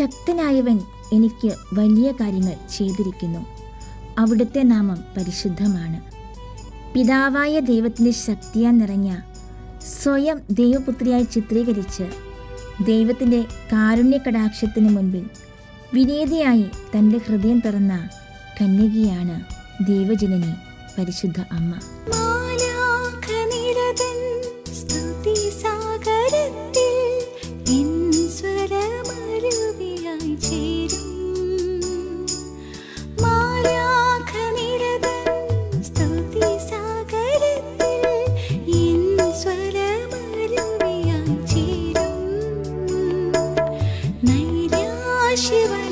ശക്തനായവൻ എനിക്ക് വലിയ കാര്യങ്ങൾ ചെയ്തിരിക്കുന്നു. അവിടുത്തെ നാമം പരിശുദ്ധമാണ്. പിതാവായ ദൈവത്തിന്റെ ശക്തിയാൽ നിറഞ്ഞ സ്വയം ദൈവപുത്രിയായി ചിത്രീകരിച്ച് ദൈവത്തിന്റെ കാരുണ്യകടാക്ഷത്തിന് മുൻപിൽ വിനീതിയായി തന്റെ ഹൃദയം തുറന്ന കന്യകയാണ് ദൈവജനനി പരിശുദ്ധ അമ്മ. Shiva.